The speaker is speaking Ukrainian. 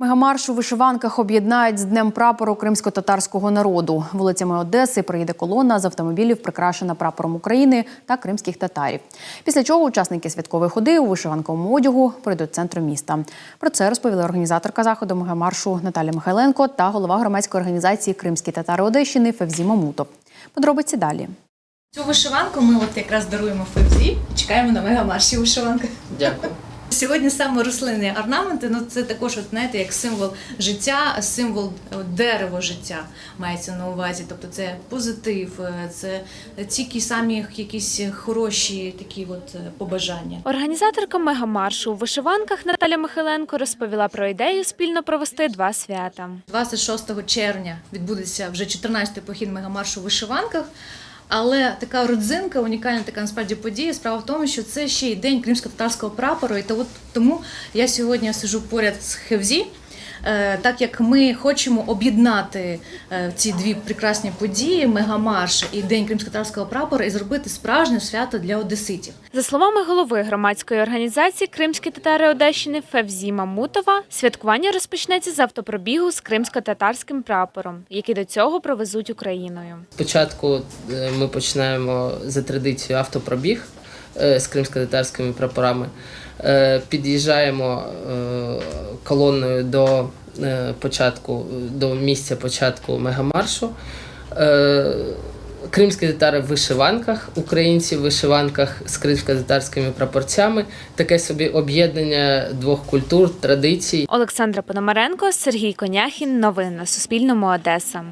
Мегамарш у вишиванках об'єднають з Днем прапору кримсько-татарського народу. Вулицями Одеси приїде колона з автомобілів, прикрашена прапором України та кримських татарів. Після чого учасники святкової ходи у вишиванковому одягу прийдуть центру міста. Про це розповіла організаторка заходу Мегамаршу Наталя Михайленко та голова громадської організації Кримські татари Одещини Февзі Мамутов. Подробиці далі. Цю вишиванку ми от якраз даруємо Февзі. Чекаємо на мегамарші вишиванки. Дякую. Сьогодні саме рослинні орнаменти, ну це також, от, знаєте, як символ життя, символ от, дерева життя мається на увазі. Тобто це позитив, е, це тільки самі якісь хороші такі от е, побажання. Організаторка мегамаршу у вишиванках Наталя Михайленко розповіла про ідею спільно провести два свята. 26 червня відбудеться вже 14-й похід мегамаршу у вишиванках. Але така родзинка, унікальна така насправді подія. Справа в тому, що це ще й день кримсько-татарського прапору. І то- тому я сьогодні сижу поряд з Хевзі, так як ми хочемо об'єднати е, ці дві прекрасні події мегамарш і день кримсько-татарського прапору, і зробити справжнє свято для одеситів. За словами голови громадської організації Кримські татари Одещини Февзі Мамутова, святкування розпочнеться з автопробігу з кримсько-татарським прапором, який до цього провезуть Україною. Спочатку е, ми починаємо за традицією автопробіг е, з кримсько-татарськими прапорами. Е, Під'їжджаємо е, колоною до е, початку, до місця початку мегамаршу. Е, Кримські татари в вишиванках, українці в вишиванках з кримсько-татарськими прапорцями. Таке собі об'єднання двох культур, традицій. Олександра Пономаренко, Сергій Коняхін. Новини на Суспільному. Одеса.